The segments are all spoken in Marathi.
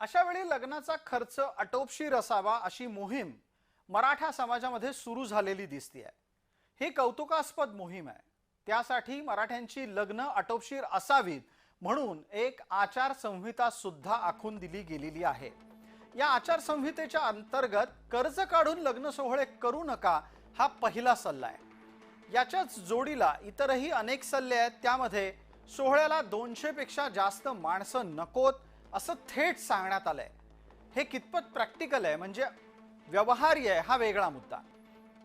अशा वेळी लग्नाचा खर्च आटोपशीर असावा अशी मोहीम मराठा समाजामध्ये सुरू झालेली दिसते आहे ही कौतुकास्पद मोहीम आहे. त्यासाठी मराठ्यांची लग्न आटोपशीर असावीत म्हणून एक आचारसंहिता सुद्धा आखून दिली गेलेली आहे. या आचारसंहितेच्या अंतर्गत कर्ज काढून लग्न सोहळे करू नका हा पहिला सल्ला आहे. याच्याच जोडीला इतरही अनेक सल्ले आहेत. त्यामध्ये सोहळ्याला दोनशेपेक्षा जास्त माणसं नकोत. असं थेट सांगण्यात आलंय. हे कितपत प्रॅक्टिकल आहे म्हणजे व्यवहार्य आहे हा वेगळा मुद्दा.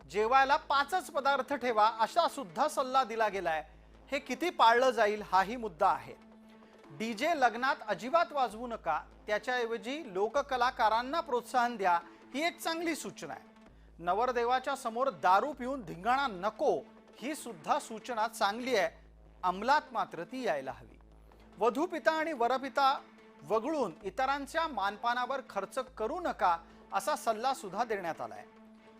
जेवायला पाचच पदार्थ ठेवा असा सुद्धा सल्ला दिला गेलाय. हे किती पाळलं जाईल हाही मुद्दा आहे. डीजे लग्नात अजिबात वाजवू नका त्याच्याऐवजी लोककलाकारांना प्रोत्साहन द्या ही एक चांगली सूचना आहे. नवरदेवाच्या समोर दारू पिऊन धिंगाणा नको ही सुद्धा सूचना चांगली आहे. अंमलात मात्र ती यायला हवी. वधूपिता आणि वरपिता वगळून इतरांच्या मानपानावर खर्च करू नका असा सल्ला सुद्धा देण्यात आलाय.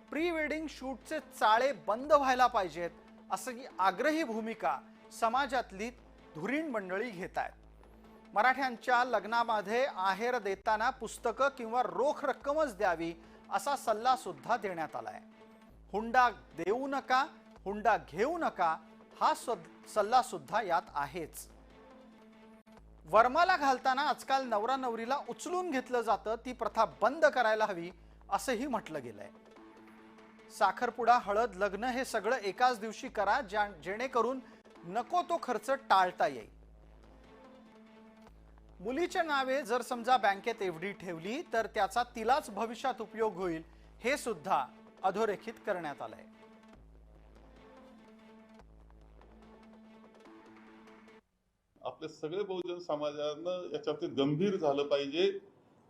प्री वेडिंग शूटचे चाळे बंद व्हायला पाहिजेत असं आग्रही भूमिका समाजातली धुरीण मंडळी घेत आहेत मराठ्यांच्या लग्नामध्ये आहेर देताना पुस्तकं किंवा रोख रक्कमच द्यावी असा सल्ला सुद्धा देण्यात आलाय. हुंडा देऊ नका हुंडा घेऊ नका हा सल्ला सुद्धा यात आहेच. वर्माला घालताना आजकाल नवरा नवरीला उचलून घेतलं जातं ती प्रथा बंद करायला हवी असंही म्हटलं गेलंय. साखरपुडा हळद लग्न हे सगळं एकाच दिवशी करा ज्या जेणेकरून नको तो खर्च टाळता येईल. मुलीच्या नावे जर समजा बँकेत एफडी ठेवली तर त्याचा तिलाच भविष्यात उपयोग होईल हे सुद्धा अधोरेखित करण्यात आलंय. आपल्या सगळे बहुजन समाजानं याच्या बाबतीत गंभीर झालं पाहिजे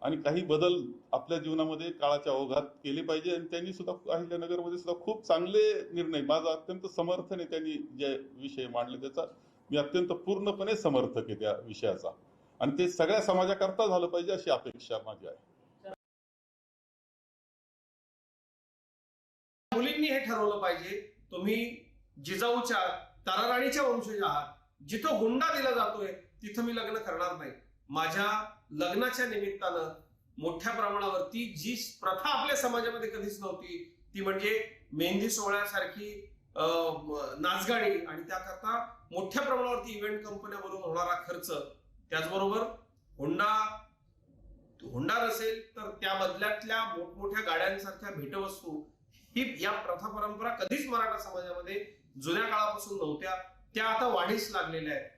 आणि काही बदल आपल्या जीवनामध्ये काळाच्या ओघात केले पाहिजे. आणि त्यांनी सुद्धा अहिल्यानगरमध्ये सुद्धा खूप चांगले निर्णय माझं अत्यंत समर्थन आहे त्यांनी जे विषय मांडले त्याचा. मी अत्यंत पूर्णपणे समर्थक आहे त्या विषयाचा. आणि ते सगळ्या समाजाकरता झालं पाहिजे अशी अपेक्षा माझी आहे. मुलींनी हे ठरवलं पाहिजे तुम्ही जिजाऊच्या ताराराणीच्या वंशज आहात. जिथं हुंडा दिला जातोय तिथं मी लग्न करणार नाही. माझ्या लग्नाच्या निमित्तानं मोठ्या प्रमाणावरती जी प्रथा आपल्या समाजामध्ये कधीच नव्हती ती म्हणजे मेहंदी सोहळ्यासारखी नाचगाणी आणि त्याकरता मोठ्या प्रमाणावरती इव्हेंट कंपन्यावरून होणारा खर्च. त्याचबरोबर हुंडा हुंडा नसेल तर त्या बदल्यातल्या मोठमोठ्या गाड्यांसारख्या भेटवस्तू ही या प्रथा परंपरा कधीच मराठा समाजामध्ये जुन्या काळापासून नव्हत्या. त्या आता वाढीस लागलेल्या आहेत.